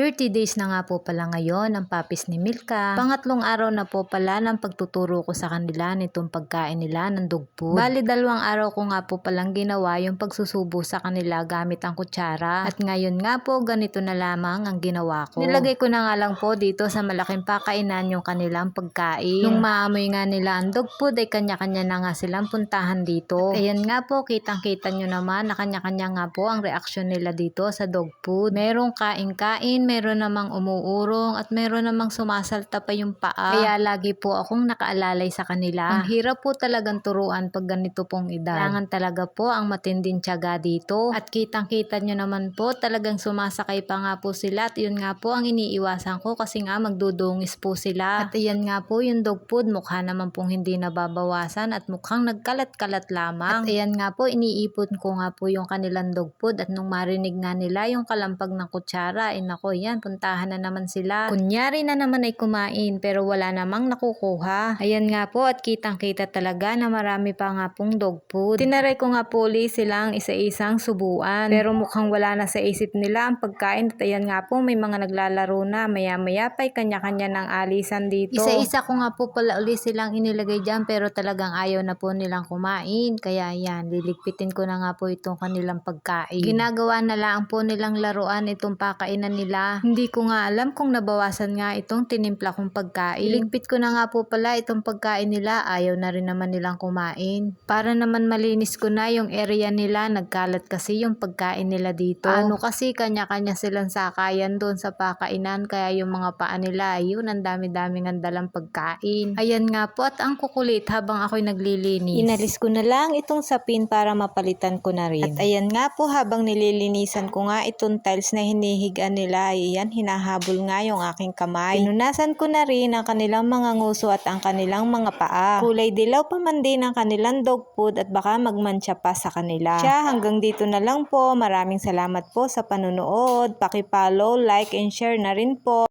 30 days na nga po pala ngayon ang papis ni Milka. Pangatlong araw na po pala ng pagtuturo ko sa kanila nitong pagkain nila ng dog food. Bali dalawang araw ko nga po palang ginawa yung pagsusubo sa kanila gamit ang kutsara. At ngayon nga po ganito na lamang ang ginawa ko. Nilagay ko na nga lang po dito sa malaking pakainan yung kanilang pagkain. Nung maamoy nga nila ang dog food ay kanya-kanya na nga silang puntahan dito. At ayan nga po kitang-kita nyo naman na kanya-kanya nga po ang reaksyon nila dito sa dog food. Merong kain-kain, meron namang umuurong at meron namang sumasalta pa yung paa. Kaya lagi po akong nakaalalay sa kanila. Ang hirap po talagang turuan pag ganito pong edad. Kailangan talaga po ang matinding tiyaga dito. At kitang-kita nyo naman po talagang sumasakay pa nga po sila at yun nga po ang iniiwasan ko kasi nga magdudungis po sila. At ayan nga po yung dog food mukha naman pong hindi nababawasan at mukhang nagkalat-kalat lamang. At ayan nga po iniipon ko nga po yung kanilang dog food at nung marinig nga nila yung kalampag ng kutsara, nako yan, puntahan na naman sila. Kunyari na naman ay kumain pero wala namang nakukuha. Ayan nga po at kitang-kita talaga na marami pa nga pong dog food. Tinaray ko nga po ulit silang isa-isang subuan pero mukhang wala na sa isip nila ang pagkain at ayan nga po may mga naglalaro na maya-maya pa ay kanya-kanya ng alisan dito. Isa-isa ko nga po pala ulit silang inilagay dyan pero talagang ayaw na po nilang kumain. Kaya yan, liligpitin ko na nga po itong kanilang pagkain. Ginagawa na lang po nilang laruan itong pakainan nila. Hindi ko nga alam kung nabawasan nga itong tinimpla kong pagkain. Iligpit ko na nga po pala itong pagkain nila. Ayaw na rin naman nilang kumain. Para naman malinis ko na yung area nila. Nagkalat kasi yung pagkain nila dito. Ano kasi kanya-kanya silang sakayan doon sa pakainan. Kaya yung mga paa nila, ayun, ang dami-daming ang dalang pagkain. Ayan nga po at ang kukulit habang ako'y naglilinis. Inalis ko na lang itong sapin para mapalitan ko na rin. At ayan nga po habang nililinisan ko nga itong tiles na hinihigaan nila, ayan, hinahabol nga yung aking kamay. Pinunasan ko na rin ang kanilang mga nguso at ang kanilang mga paa. Kulay dilaw pa man din ang kanilang dog food at baka magmantsa pa sa kanila. Siya, hanggang dito na lang po. Maraming salamat po sa panunood. Paki-follow, like, and share na rin po.